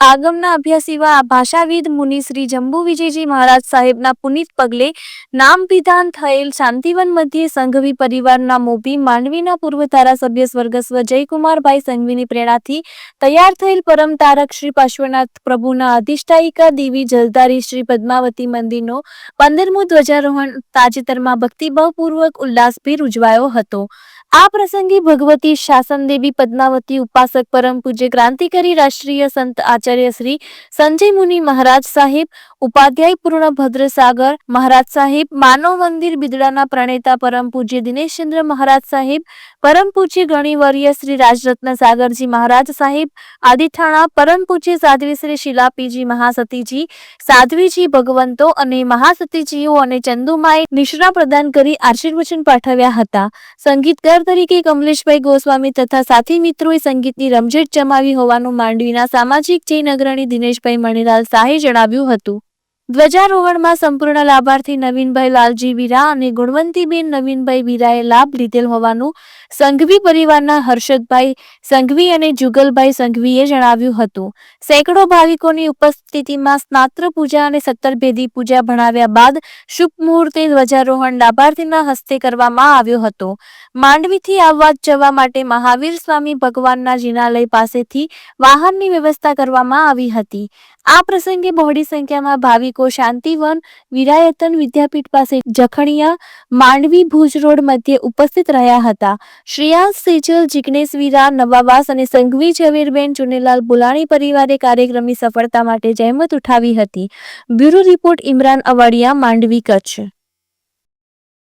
આગમના અભ્યાસ એવા ભાષાવિદ મુનિ શ્રી જંબુ વિજયજી મહારાજ સાહેબના પુનિત પગલે નામ વિધાન થયેલ શાંતિવન મધ્યે સંઘવી પરિવારના મોભી માંડવીના પૂર્વ ધારાસભ્ય સ્વર્ગસ્વ જયકુમારભાઈ સંઘવીની પ્રેરણાથી તૈયાર થયેલ પરમ તારક શ્રી પાર્શ્વનાથ પ્રભુના અધિષ્ઠાયિકા દેવી જલધારી શ્રી પદ્માવતી મંદિરનો પંદરમો ધ્વજારોહણ તાજેતરમાં ભક્તિભાવપૂર્વક ઉલ્લાસભેર ઉજવાયો હતો. આ પ્રસંગે ભગવતી શાસન દેવી પદ્માવતી ઉપાસક પરમ પૂજ્ય ક્રાંતિકારી રાષ્ટ્રીય સંત આચાર્ય શ્રી સંજય મુનિ મહારાજ સાહેબ, ઉપાધ્યાય પૂર્ણ ભદ્રસાગર મહારાજ સાહેબ, માનવ મંદિર બિદડાના પ્રણેતા પરમ પૂજ્ય દિનેશચંદ્ર મહારાજ સાહેબ, પરમ પૂજ્ય ગણિવર્ય શ્રી રાજરત્ન સાગરજી મહારાજ સાહેબ આદિઠાણા પરમ પૂજ્ય સાધ્વી શ્રી શિલાપીજી મહાસતીજી, સાધ્વીજી ભગવંતો અને મહાસતીજીઓ અને ચંદુમાએ નિષ્ણા પ્રદાન કરી આશીર્વચન પાઠવ્યા હતા. સંગીતકાર તરીકે કમલેશભાઈ ગોસ્વામી તથા સાથી મિત્રોએ સંગીતની રમઝટ જમાવી હોવાનું માંડવીના સામાજિક જૈન અગ્રણી દિનેશભાઈ મણિલાલ શાહે જણાવ્યું હતું. ધ્વજારોહણમાં સંપૂર્ણ લાભાર્થી નવીનભાઈ લાલજી વીરા અને ગુણવંતીબેન નવીનભાઈ વીરાએ લાભ લીધેલ હોવાનું સંઘવી પરિવારના હર્ષદભાઈ સંઘવી અને જુગલભાઈ સંઘવીએ જણાવ્યું હતું. સેંકડો ભાવિકોની ઉપસ્થિતિમાં સ્નાત્ર પૂજા અને સત્તરભેદી પૂજા ભણાવ્યા બાદ શુભ મુહૂર્તે ધ્વજારોહણ લાભાર્થીના હસ્તે કરવામાં આવ્યો હતો. માંડવીથી આવવા જવા માટે મહાવીર સ્વામી ભગવાનના જિનાલય પાસેથી વાહનની વ્યવસ્થા કરવામાં આવી હતી. આ પ્રસંગે બહોળી સંખ્યામાં ભાવિકો શાંતિવન વિરાયતન વિદ્યાપીઠ પાસે જખણિયા માંડવી ભુજ રોડ મધ્યે ઉપસ્થિત રહ્યા હતા. શ્રેયાસ સેજલ, જિગ્નેશ વીરા, નવાવાસ અને સંઘવી ઝવેરબેન ચુનેલાલ બુલાણી પરિવારે કાર્યક્રમની સફળતા માટે જહેમત ઉઠાવી હતી. Bureau report, Imran Avadiya, Mandvi, Kutch.